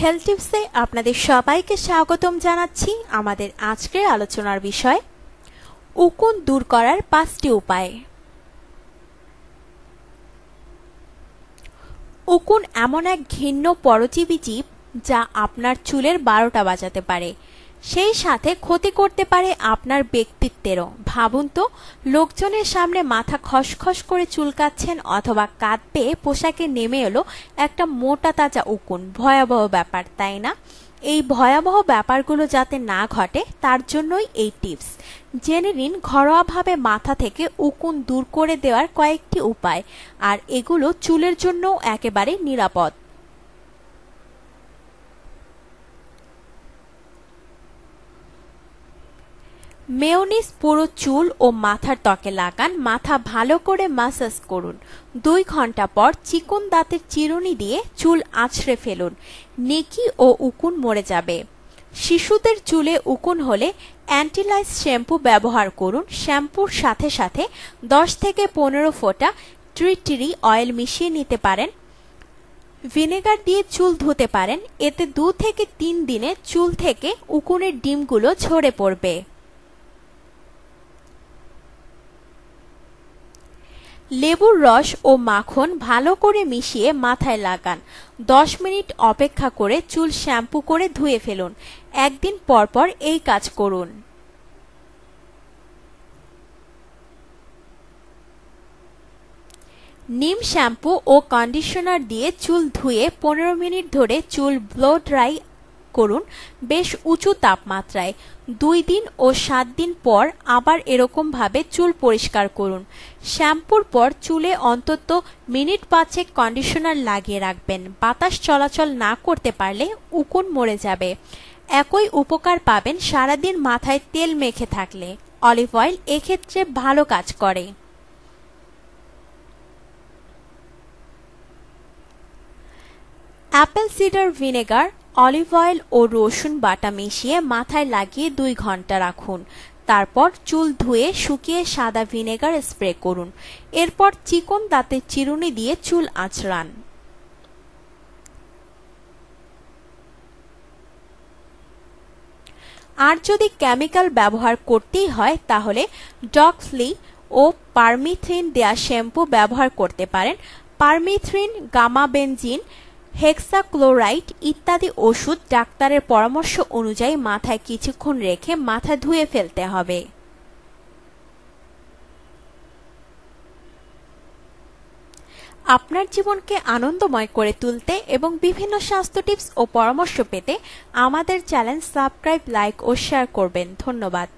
Health টিপসে আপনাদের সবাইকে স্বাগতম জানাচ্ছি আমাদের আজকের আলোচনার বিষয়, উকুন দূর করার পাঁচটি উপায়। উকুন এমন এক ঘৃণ্য পরজীবী জীব যা আপনার চুলের বারোটা বাজাতে পারে। সেই সাথে ক্ষতি করতে পারে আপনার ব্যক্তিত্বেরও। ভাবুন তো, লোকজনের সামনে মাথা খসখস করে চুলকাচ্ছেন অথবা কাঁধ পেয়ে পোশাকে নেমে এলো একটা মোটা তাজা উকুন। ভয়াবহ ব্যাপার, তাই না? এই ভয়াবহ ব্যাপারগুলো যাতে না ঘটে, তার জন্যই এই টিপস। জেনে নিন ঘরোয়াভাবে মাথা থেকে উকুন দূর করে দেওয়ার কয়েকটি উপায়, আর এগুলো চুলের জন্যও একেবারে নিরাপদ। মেয়নিজ পুরো চুল ও মাথার ত্বকে লাগান, মাথা ভালো করে মাসাজ করুন। দুই ঘণ্টা পর চিকন দাঁতের চিরুনি দিয়ে চুল আছড়ে ফেলুন। নেকি ও উকুন মরে যাবে। শিশুদের চুলে উকুন হলে অ্যান্টিলাইজ শ্যাম্পু ব্যবহার করুন। শ্যাম্পুর সাথে সাথে 10 থেকে পনেরো ফোঁটা ট্রিটিরি অয়েল মিশিয়ে নিতে পারেন। ভিনেগার দিয়ে চুল ধুতে পারেন। এতে দু থেকে তিন দিনে চুল থেকে উকুনের ডিমগুলো ঝরে পড়বে। লেবুর রস ও মাখন ভালো করে মিশিয়ে মাথায় লাগান। 10 মিনিট অপেক্ষা করে চুল শ্যাম্পু করে ধুয়ে ফেলুন। একদিন পর পর এই কাজ করুন। নিম শ্যাম্পু ও কন্ডিশনার দিয়ে চুল ধুয়ে পনেরো মিনিট ধরে চুল ব্লো ড্রাই করুন, বেশ উঁচু তাপমাত্রায়। দুই দিন ও সাত দিন পর আবার এরকম ভাবে চুল পরিষ্কার করুন। শ্যাম্পুর পর চুলে অন্তত মিনিট পাঁচেক কন্ডিশনার লাগিয়ে রাখবেন। বাতাস চলাচল না করতে পারলে উকুন মরে যাবে। একই উপকার পাবেন সারাদিন মাথায় তেল মেখে থাকলে। অলিভ অয়েল এক্ষেত্রে ভালো কাজ করে। Apple cider vinegar olive oil ও রসুন বাটা মিশিয়ে মাথায় লাগিয়ে দুই ঘণ্টা রাখুন। তারপর চুল ধুয়ে শুকিয়ে সাদা ভিনেগার স্প্রে করুন। এরপর চিকন দাঁতের চিরুনি দিয়ে চুল আঁচড়ান। আর যদি কেমিক্যাল ব্যবহার করতেই হয়, তাহলে ডকফ্লি ও পারমিথ্রিন দেয়া শ্যাম্পু ব্যবহার করতে পারেন। পারমিথ্রিন গামাবেনজিন হেক্সাক্লোরাইড ইত্যাদি ওষুধ ডাক্তারের পরামর্শ অনুযায়ী মাথায় কিছুক্ষণ রেখে মাথা ধুয়ে ফেলতে হবে। আপনার জীবনকে আনন্দময় করে তুলতে এবং বিভিন্ন স্বাস্থ্য টিপস ও পরামর্শ পেতে আমাদের চ্যানেল সাবস্ক্রাইব, লাইক ও শেয়ার করবেন। ধন্যবাদ।